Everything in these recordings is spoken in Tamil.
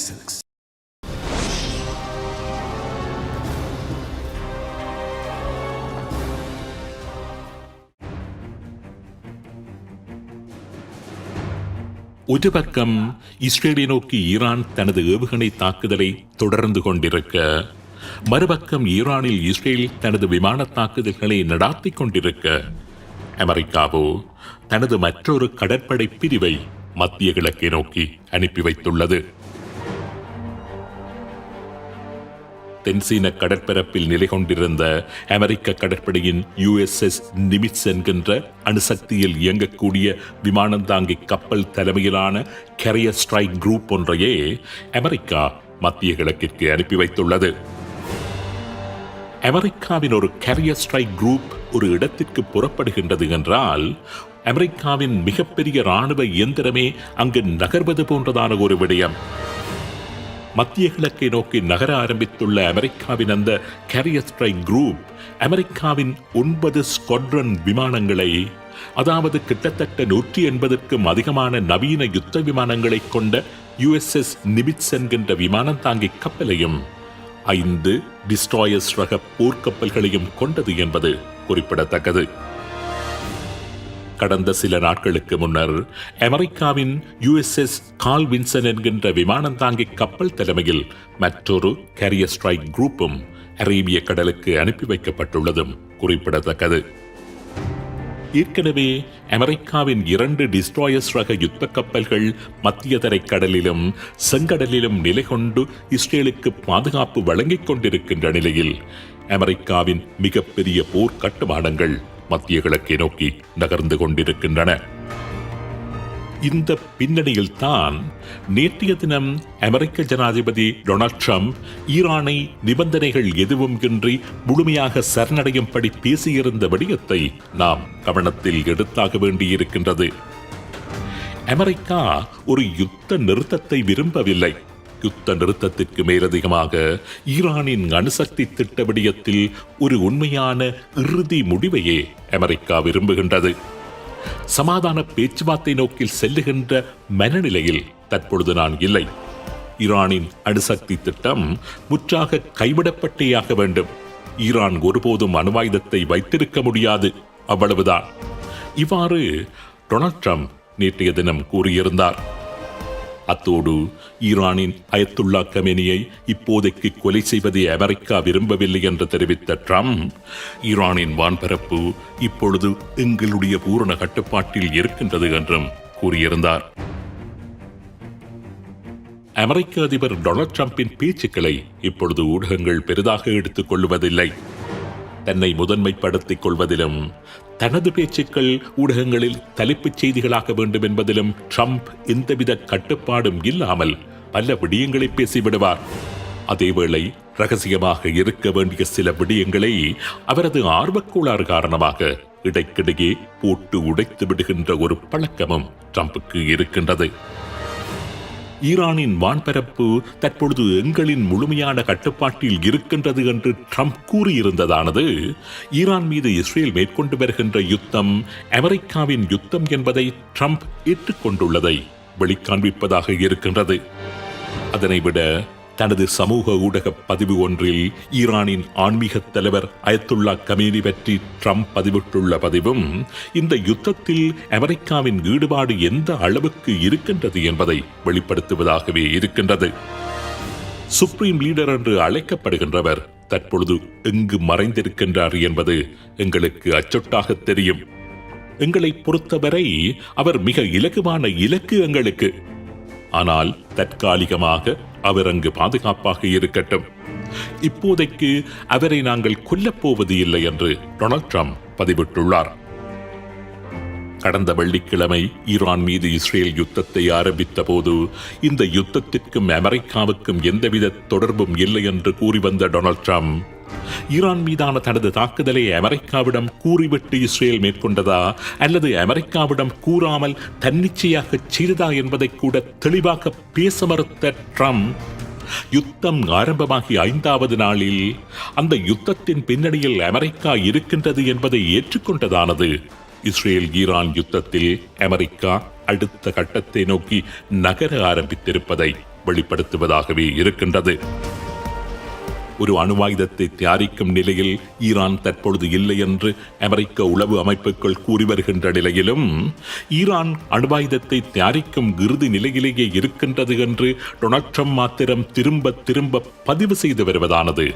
Silks. ஒரு பக்கம் இஸ்ரேலை நோக்கி ஈரான் தனது ஏவுகணை தாக்குதலை தொடர்ந்து கொண்டிருக்க மறுபக்கம் ஈரானில் இஸ்ரேல் தனது விமான தாக்குதல்களை நடாத்திக் கொண்டிருக்க அமெரிக்காவோ தனது மற்றொரு கடற்படை பிரிவை மத்திய கிழக்கை நோக்கி அனுப்பி வைத்துள்ளது தென்சீன கடற்பரப்பில் நிலை கொண்டிருந்த அமெரிக்க கடற்படையின் யுஎஸ்எஸ் நிமிட்ஸ் என்கின்ற அணுசக்தியில் இயங்கக்கூடிய விமானந்தாங்கி கப்பல் தலைமையிலான கெரியர் ஸ்ட்ரைக் குரூப் ஒன்றையே அமெரிக்கா மத்திய கிழக்கிற்கு அனுப்பி வைத்துள்ளது. அமெரிக்காவின் ஒரு கரியர் ஸ்ட்ரைக் குரூப் ஒரு இடத்திற்கு புறப்படுகின்றது என்றால் அமெரிக்காவின் மிகப்பெரிய ராணுவ இயந்திரமே அங்கு நகர்வது போன்றதான ஒரு விடயம். மத்திய கிழக்கை நோக்கி நகர ஆரம்பித்துள்ள அமெரிக்காவின் அந்த கேரியர் ஸ்ட்ரைக் குரூப் அமெரிக்காவின் ஒன்பது ஸ்குவாட்ரன் விமானங்களை அதாவது கிட்டத்தட்ட நூற்றி எண்பதற்கும் அதிகமான நவீன யுத்த விமானங்களை கொண்ட யுஎஸ்எஸ் நிமிட்ஸ் என்கின்ற விமானம் தாங்கி கப்பலையும் ஐந்து டிஸ்ட்ராயர்ஸ் ரக போர்க்கப்பல்களையும் கொண்டது என்பது குறிப்பிடத்தக்கது. கடந்த சில நாட்களுக்கு முன்னர் அமெரிக்காவின் யுஎஸ்எஸ் கால் வின்சன் என்கின்ற விமானம் தாங்கி கப்பல் தலைமையில் மற்றொரு கேரியர் ஸ்ட்ரைக் குரூப்பும் அரேபிய கடலுக்கு அனுப்பி வைக்கப்பட்டுள்ளதும் குறிப்பிடத்தக்கது. ஏற்கனவே அமெரிக்காவின் இரண்டு டிஸ்ட்ராயர்ஸ் ரக யுத்த கப்பல்கள் மத்திய தரைக்கடலிலும் செங்கடலிலும் நிலை கொண்டு இஸ்ரேலுக்கு பாதுகாப்பு வழங்கிக் கொண்டிருக்கின்ற நிலையில் அமெரிக்காவின் மிகப்பெரிய போர் கட்டுமானங்கள் மத்திய கிழக்கை நோக்கி நகர்ந்து கொண்டிருக்கின்றன. இந்த பின்னணியில் தான் நேற்றைய தினம் அமெரிக்க ஜனாதிபதி டொனால்ட் ட்ரம்ப் ஈரானை நிபந்தனைகள் எதுவும் இன்றி முழுமையாக சரணடையும்படி பேசியிருந்த விடயத்தை நாம் கவனத்தில் எடுத்தாக வேண்டியிருக்கின்றது. அமெரிக்கா ஒரு யுத்த நிறுத்தத்தை விரும்பவில்லை. யுத்த நிறுத்தத்திற்கு மேலதிகமாக ஈரானின் அணுசக்தி திட்ட விடயத்தில் ஒரு உண்மையான இறுதி முடிவையே அமெரிக்கா விரும்புகின்றது. சமாதான பேச்சுவார்த்தை நோக்கில் செல்லுகின்ற மனநிலையில் தற்பொழுது நான் இல்லை. ஈரானின் அணுசக்தி திட்டம் முற்றாக கைவிடப்பட்டேயாக வேண்டும். ஈரான் ஒருபோதும் அணுவாயுதத்தை வைத்திருக்க முடியாது. அவ்வளவுதான். இவ்வாறு டொனால்ட் ட்ரம்ப் நேற்றைய தினம் கூறியிருந்தார். அத்தோடு ஈரானின் அயத்துல்லா கமெனியை இப்போதைக்கு கொலை செய்வதை அமெரிக்கா விரும்பவில்லை என்று தெரிவித்த ட்ரம்ப் ஈரானின் வான்பரப்பு இப்பொழுது எங்களுடைய பூரண கட்டுப்பாட்டில் இருக்கின்றது என்றும் கூறியிருந்தார். அமெரிக்க அதிபர் டொனால்ட் ட்ரம்பின் பேச்சுக்களை இப்பொழுது ஊடகங்கள் பெரிதாக எடுத்துக் கொள்வதில்லை. தன்னை முதன்மைப்படுத்திக் கொள்வதிலும் தனது பேச்சுக்கள் ஊடகங்களில் தலைப்புச் செய்திகளாக வேண்டும் என்பதிலும் ட்ரம்ப் எந்தவித கட்டுப்பாடும் இல்லாமல் பல விடயங்களை பேசிவிடுவார். அதேவேளை ரகசியமாக இருக்க வேண்டிய சில விடயங்களை அவரது ஆர்வக்கோளாறு காரணமாக இடைக்கிடையே போட்டு உடைத்து விடுகின்ற ஒரு பழக்கமும் ட்ரம்புக்கு இருக்கின்றது. ஈரானின் வான்பரப்பு தற்பொழுது எங்களின் முழுமையான கட்டுப்பாட்டில் இருக்கின்றது என்று ட்ரம்ப் கூறியிருந்ததானது? ஈரான் மீது இஸ்ரேல் மேற்கொண்டு வருகின்ற யுத்தம் அமெரிக்காவின் யுத்தம் என்பதை ட்ரம்ப் ஏற்றுக்கொண்டுள்ளதை வெளிக்காண்பிப்பதாக இருக்கின்றது. அதனை விட தனது சமூக ஊடக பதிவு ஒன்றில் ஈரானின் ஆன்மீக தலைவர் அயத்துல்லா கமேனி பற்றி ட்ரம்ப் பதிவிட்டுள்ள பதிவும் இந்த யுத்தத்தில் அமெரிக்காவின் ஈடுபாடு எந்த அளவுக்கு இருக்கின்றது என்பதை வெளிப்படுத்துவதாகவே இருக்கின்றது. சுப்ரீம் லீடர் என்று அழைக்கப்படுகின்றவர் தற்பொழுது எங்கு மறைந்திருக்கின்றார் என்பது எங்களுக்கு அச்சொட்டாக தெரியும். எங்களை பொறுத்தவரை அவர் மிக இலகுவான இலக்கு எங்களுக்கு. ஆனால் தற்காலிகமாக அவர் அங்கு பாதுகாப்பாக இருக்கட்டும். இப்போதைக்கு அவரை நாங்கள் கொல்லப்போவது இல்லை என்று டொனால்ட் ட்ரம்ப் பதிவிட்டுள்ளார். கடந்த வெள்ளிக்கிழமை ஈரான் மீது இஸ்ரேல் யுத்தத்தை ஆரம்பித்த போது இந்த யுத்தத்திற்கும் அமெரிக்காவுக்கும் எந்தவித தொடர்பும் இல்லை என்று கூறி வந்த டொனால்ட் ட்ரம்ப் ஈரான் மீதான தனது தாக்குதலை அமெரிக்காவிடம் கூறிவிட்டு இஸ்ரேல் மேற்கொண்டதா அல்லது அமெரிக்காவிடம் கூறாமல் தன்னிச்சையாக செய்ததா என்பதை கூட தெளிவாக பேச மறுத்த ட்ரம்ப் யுத்தம் ஆரம்பமாகி ஐந்தாவது நாளில் அந்த யுத்தத்தின் பின்னணியில் அமெரிக்கா இருக்கின்றது என்பதை ஏற்றுக்கொண்டதானது. இஸ்ரேல் ஈரான் யுத்தத்தில் அமெரிக்கா அடுத்த கட்டத்தை நோக்கி நகர ஆரம்பித்திருப்பதை வெளிப்படுத்துவதாகவே இருக்கின்றது. ஒரு அணுவாயுதத்தை தயாரிக்கும் நிலையில் ஈரான் தற்பொழுது இல்லை என்று அமெரிக்க உளவு அமைப்புகள் கூறி வருகின்ற நிலையிலும் ஈரான் அணுவாயுதத்தை தயாரிக்கும் இறுதி நிலையிலேயே இருக்கின்றது என்று டொனால்ட் ட்ரம்ப் மாத்திரம் திரும்ப திரும்ப பதிவு செய்து வருவதானது.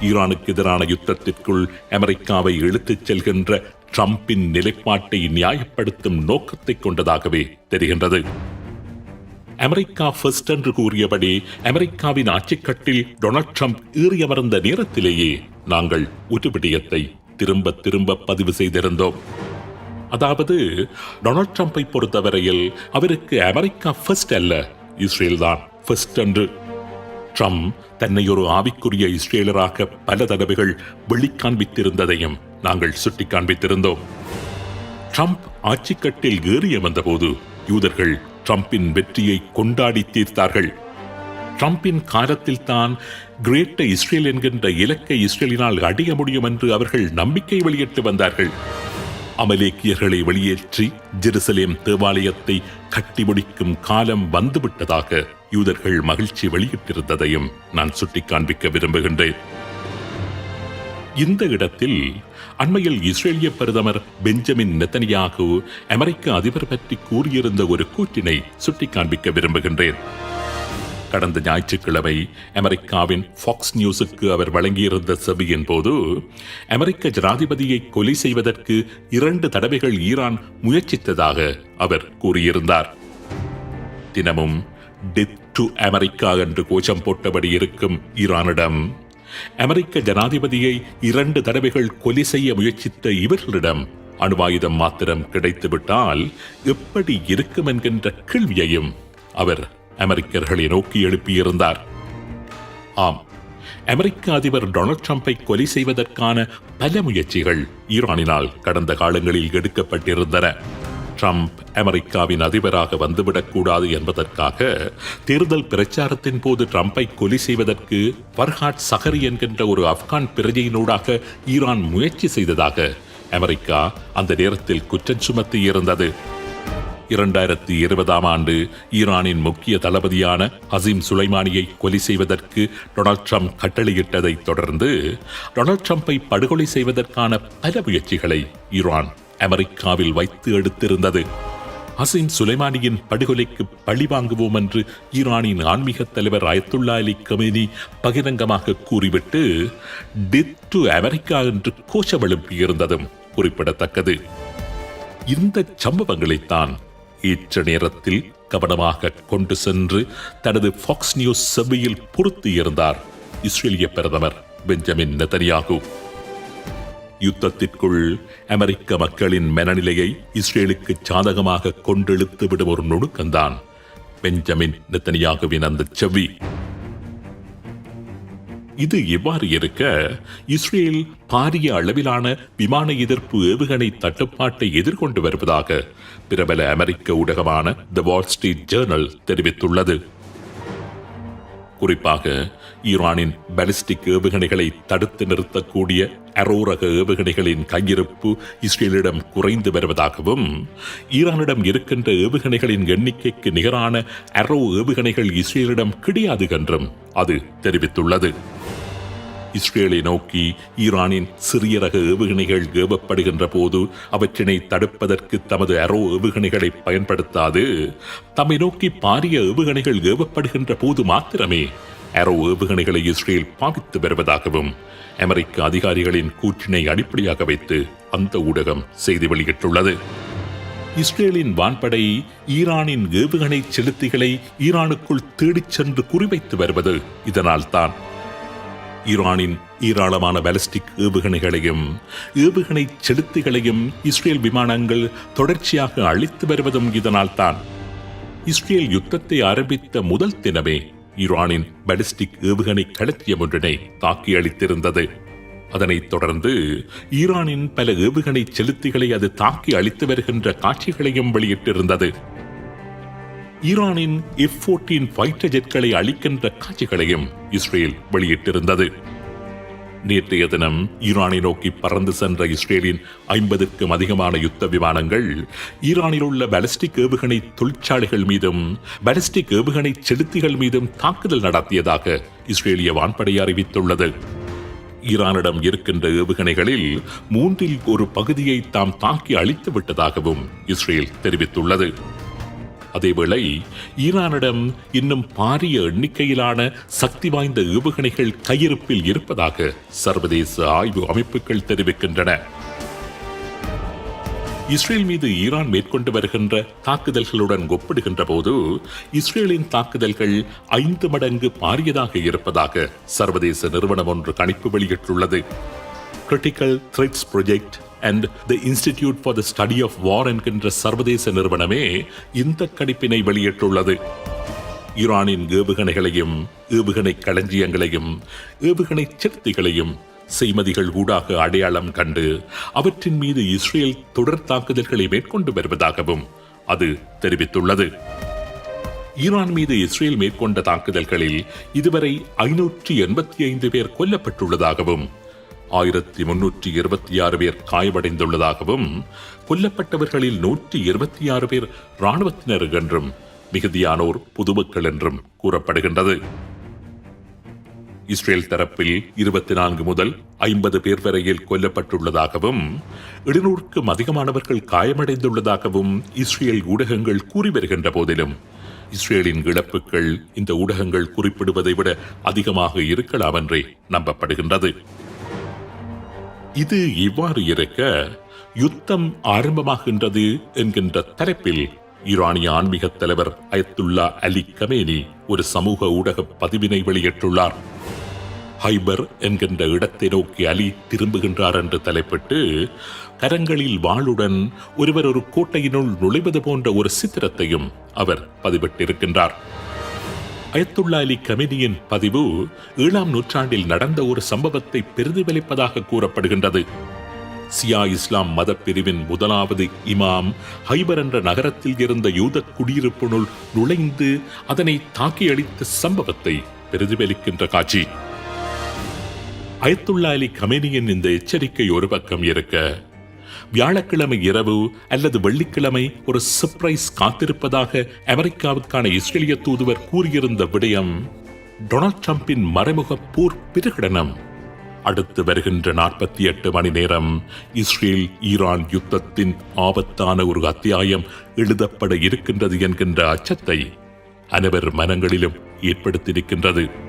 ஈரானுக்கு எதிரான யுத்தத்திற்குள் அமெரிக்காவை இழுத்துச் செல்கின்ற ட்ரம்பின் நிலைப்பாட்டை நியாயப்படுத்தும் நோக்கத்தை கொண்டதாகவே தெரிகின்றது. அமெரிக்கா ஃபர்ஸ்ட் என்று கூறியபடி அமெரிக்காவின் ஆட்சிக்கட்டில் டொனால்ட் ட்ரம்ப் ஏறியமர்ந்த நேரத்திலேயே நாங்கள் ஒரு விடயத்தை திரும்ப திரும்ப பதிவு செய்திருந்தோம். அதாவது டொனால்ட் ட்ரம்பை பொறுத்தவரையில் அவருக்கு அமெரிக்கா ஃபர்ஸ்ட் அல்ல இஸ்ரேல் தான் ஃபர்ஸ்ட் என்று. ட்ரம்ப் தன்னை ஒரு ஆவிக்குரிய இஸ்ரேலராக பல தடவைகள் வெளிக்காண்பித்திருந்ததையும் நாங்கள் சுட்டி காண்பித்திருந்தோம் ட்ரம்ப் ஆட்சிக்கட்டில் ஏறி வந்தபோது யூதர்கள் ட்ரம்பின் வெற்றியை கொண்டாடி தீர்த்தார்கள். ட்ரம்பின் காலத்தில் தான் கிரேட்ட இஸ்ரேல் என்கின்ற இலக்கை இஸ்ரேலினால் அடைய முடியும் என்று அவர்கள் நம்பிக்கை வெளியிட்டு வந்தார்கள். அமலேக்கியர்களை வெளியேற்றி ஜெருசலேம் தேவாலயத்தை கட்டி முடிக்கும் காலம் வந்துவிட்டதாக யூதர்கள் மகிழ்ச்சி வெளியிட்டிருந்ததையும் நான் சுட்டிக் காண்பிக்க விரும்புகின்றேன். இந்த இடத்தில் அண்மையில் இஸ்ரேலிய பிரதமர் பெஞ்சமின் நெத்தனியாகு அமெரிக்க அதிபர் பற்றி கூறியிருந்த ஒரு கூற்றினை சுட்டிக்காண்பிக்க விரும்புகின்றேன். கடந்த ஞாயிற்றுக்கிழமை அமெரிக்காவின் ஃபாக்ஸ் நியூஸுக்கு அவர் வழங்கியிருந்த செவியின் போது அமெரிக்க ஜனாதிபதியை கொலை செய்வதற்கு இரண்டு தடவைகள் ஈரான் முயற்சித்ததாக அவர் கூறியிருந்தார். தினமும் டெத் டு அமெரிக்கா என்று கோஷம் போட்டபடி இருக்கும் ஈரானிடம் அமெரிக்க ஜனாதிபதியை இரண்டு தடவைகள் கொலை செய்ய முயற்சித்த இவர்களிடம் அணுவாயுதம் மாத்திரம் கிடைத்துவிட்டால் எப்படி இருக்கும் என்கின்ற கேள்வியையும் அவர் அமெரிக்கர்களை நோக்கி எழுப்பியிருந்தார். ஆம் அமெரிக்க அதிபர் டொனால்ட் ட்ரம்பை கொலை செய்வதற்கான பல முயற்சிகள் ஈரானினால் கடந்த காலங்களில் எடுக்கப்பட்டிருந்தன. ட்ரம்ப் அமெரிக்காவின் அதிபராக வந்துவிடக்கூடாது என்பதற்காக தேர்தல் பிரச்சாரத்தின் போது ட்ரம்பை கொலை செய்வதற்கு ஃபர்ஹாட் சஹரி என்கின்ற ஒரு ஆப்கான் பிரஜையினூடாக ஈரான் முயற்சி செய்ததாக அமெரிக்கா அந்த நேரத்தில் குற்றம் சுமத்தி இருந்தது இரண்டாயிரத்தி இருபதாம் ஆண்டு ஈரானின் முக்கிய தளபதியான அசீம் சுலைமானியை கொலை செய்வதற்கு டொனால்ட் ட்ரம்ப் கட்டளையிட்டதைத் தொடர்ந்து டொனால்ட் ட்ரம்பை படுகொலை செய்வதற்கான பல முயற்சிகளை ஈரான் அமெரிக்காவில் வைத்து எடுத்திருந்தது. ஹசீம் சுலைமானியின் படுகொலைக்கு பழி வாங்குவோம் என்று ஈரானின் ஆன்மீக தலைவர் அயத்துல்லா அலி கமேனி பகிரங்கமாக கூறிவிட்டு டெத் டு அமெரிக்கா என்று கோஷம் எழுப்பியிருந்ததும் குறிப்பிடத்தக்கது. இந்த சம்பவங்களைத்தான் ஏற்ற நேரத்தில் கவனமாக கொண்டு சென்று தனது ஃபாக்ஸ் நியூஸ் செவ்வியில் பொருத்தியிருந்தார் இஸ்ரேலிய பிரதமர் பெஞ்சமின் நெதன்யாகு. யுத்தத்திற்குள் அமெரிக்க மக்களின் மனநிலையை இஸ்ரேலுக்கு சாதகமாக கொண்டெழுத்து விடும் ஒரு நுணுக்கம்தான் பெஞ்சமின் நெத்தனியாகுவின் அந்த செவ்வி. இது இவ்வாறு இருக்க இஸ்ரேல் பாரிய அளவிலான விமான எதிர்ப்பு ஏவுகணை தட்டுப்பாட்டை எதிர்கொண்டு வருவதாக பிரபல அமெரிக்க ஊடகமான த வால் ஸ்ட்ரீட் ஜேர்னல் தெரிவித்துள்ளது. குறிப்பாக ஈரானின் பாலிஸ்டிக் ஏவுகணைகளை தடுத்து நிறுத்தக்கூடிய அரோரக ஏவுகணைகளின் கையிருப்பு இஸ்ரேலிடம் குறைந்து வருவதாகவும் ஈரானிடம் இருக்கின்ற ஏவுகணைகளின் எண்ணிக்கைக்கு நிகரான அரோ ஏவுகணைகள் இஸ்ரேலிடம் கிடையாது என்றும் அது தெரிவித்துள்ளது. இஸ்ரேலை நோக்கி ஈரானின் சிறிய ரக ஏவுகணைகள் ஏவப்படுகின்ற போது அவற்றினை தடுப்பதற்கு தமது அரோ ஏவுகணைகளை பயன்படுத்தாது. தம்மை நோக்கி பாரிய ஏவுகணைகள் ஏவப்படுகின்ற போது மாத்திரமே அரோ ஏவுகணைகளை இஸ்ரேல் பாவித்து வருவதாகவும் அமெரிக்க அதிகாரிகளின் கூற்றினை அடிப்படையாக வைத்து அந்த ஊடகம் செய்தி வெளியிட்டுள்ளது. இஸ்ரேலின் வான்படை ஈரானின் ஏவுகணை செலுத்திகளை ஈரானுக்குள் தேடிச் சென்று குறிவைத்து வருவது இதனால்தான். ஈரானின் ஏராளமான பாலிஸ்டிக் ஏவுகணைகளையும் ஏவுகணை செலுத்திகளையும் இஸ்ரேல் விமானங்கள் தொடர்ச்சியாக அழித்து வருவதும் இதனால்தான். இஸ்ரேல் யுத்தத்தை ஆரம்பித்த முதல் தினமே ஈரானின் பாலிஸ்டிக் ஏவுகணை களத்தியம் ஒன்றினை தாக்கி அளித்திருந்தது அதனைத் தொடர்ந்து ஈரானின் பல ஏவுகணை செலுத்திகளை அது தாக்கி அளித்து வருகின்ற காட்சிகளையும் வெளியிட்டிருந்தது. ஈரானின் எஃப் போர்டீன் ஃபைட்டர் ஜெட்களை அளிக்கின்ற காட்சிகளையும் இஸ்ரேல் வெளியிட்டிருந்தது. நேற்றைய தினம் ஈரானை நோக்கி பறந்து சென்ற இஸ்ரேலின் ஐம்பதுக்கும் அதிகமான யுத்த விமானங்கள் ஈரானில் உள்ள பாலிஸ்டிக் ஏவுகணை தொழிற்சாலைகள் மீதும் பாலிஸ்டிக் ஏவுகணை செலுத்திகள் மீதும் தாக்குதல் நடத்தியதாக இஸ்ரேலிய வான்படை அறிவித்துள்ளது. ஈரானிடம் இருக்கின்ற ஏவுகணைகளில் மூன்றில் ஒரு பகுதியை தாம் தாக்கி அழித்து விட்டதாகவும் இஸ்ரேல் தெரிவித்துள்ளது. அதேவேளை ஈரானிடம் இன்னும் பாரிய எண்ணிக்கையிலான சக்தி வாய்ந்த ஏவுகணைகள் கையிருப்பில் இருப்பதாக சர்வதேச ஆய்வு அமைப்புகள் தெரிவிக்கின்றன. இஸ்ரேல் மீது ஈரான் மேற்கொண்டு வருகின்ற தாக்குதல்களுடன் ஒப்பிடுகின்ற போது இஸ்ரேலின் தாக்குதல்கள் ஐந்து மடங்கு பாரியதாக இருப்பதாக சர்வதேச நிறுவனம் ஒன்று கணிப்பு வெளியிட்டுள்ளது. Critical threats project and the institute for the study of war என்கின்ற சர்வதேச நிறுவனமே இந்த கணிப்பினை வெளியிட்டுள்ளது. ஈரானின் ஏவுகணைகளையும் ஏவுகணை களஞ்சியங்களையும் ஏவுகணை சக்திகளையும் செய்மதிகள் ஊடாக அடையாளம் கண்டு அவற்றின் மீது இஸ்ரேல் தொடர் தாக்குதல்களை மேற்கொண்டு வருவதாகவும் அது தெரிவித்துள்ளது. ஈரான் மீது இஸ்ரேல் மேற்கொண்ட தாக்குதல்களில் இதுவரை ஐநூற்றி எண்பத்தி ஐந்து பேர் கொல்லப்பட்டுள்ளதாகவும் ஆயிரத்தி முன்னூற்றி இருபத்தி ஆறு பேர் காயமடைந்துள்ளதாகவும் கொல்லப்பட்டவர்களில் நூற்றி இருபத்தி ஆறு பேர் இராணுவத்தினர் என்றும் மிகுதியானோர் பொதுமக்கள் என்றும் கூறப்படுகின்றது. இஸ்ரேல் தரப்பில் இருபத்தி நான்கு முதல் ஐம்பது பேர் வரையில் கொல்லப்பட்டுள்ளதாகவும் எழுநூறுக்கும் அதிகமானவர்கள் காயமடைந்துள்ளதாகவும் இஸ்ரேல் ஊடகங்கள் கூறி வருகின்ற போதிலும் இஸ்ரேலின் இழப்புகள் இந்த ஊடகங்கள் குறிப்பிடுவதை விட அதிகமாக இருக்கலாம் என்றே நம்பப்படுகின்றது. இது இவ்வாறு இருக்க யுத்தம் ஆரம்பமாகின்றது என்கின்ற தரப்பில் ஈரானிய ஆன்மீக தலைவர் அயத்துல்லா அலி கமேனி ஒரு சமூக ஊடக பதிவினை வெளியிட்டுள்ளார். ஹைபர் என்கின்ற இடத்தை நோக்கி அலி திரும்புகின்றார் என்று தலைப்பட்டு கரங்களில் வாளுடன் ஒருவர் ஒரு கோட்டையினுள் நுழைவது போன்ற ஒரு சித்திரத்தையும் அவர் பதிவிட்டிருக்கின்றார். அயத்துல்லா அலி கமினியின் பதிவு ஏழாம் நூற்றாண்டில் நடந்த ஒரு சம்பவத்தை பிரதிபலிப்பதாக கூறப்படுகின்றது. சியா இஸ்லாம் மத பிரிவின் முதலாவது இமாம் ஹைபர் என்ற நகரத்தில் இருந்த யூத குடியிருப்பினுள் நுழைந்து அதனை தாக்கி அளித்த சம்பவத்தை பிரதிபலிக்கின்ற காட்சி. அயத்துல்லா அலி கமேனியின் இந்த எச்சரிக்கை ஒரு பக்கம் இருக்க வியாழக்கிழமை இரவு அல்லது வெள்ளிக்கிழமை ஒரு சர்ப்ரைஸ் காத்திருப்பதாக அமெரிக்காவுக்கான இஸ்ரேலிய தூதுவர் கூறியிருந்த விடயம் டொனால்ட் ட்ரம்பின் மறைமுக போர் பிரகடனம். அடுத்து வருகின்ற நாற்பத்தி எட்டு மணி நேரம் இஸ்ரேல் ஈரான் யுத்தத்தின் ஆபத்தான ஒரு அத்தியாயம் எழுதப்பட இருக்கின்றது என்கின்ற அச்சத்தை அனைவர் மனங்களிலும் ஏற்படுத்தியிருக்கின்றது.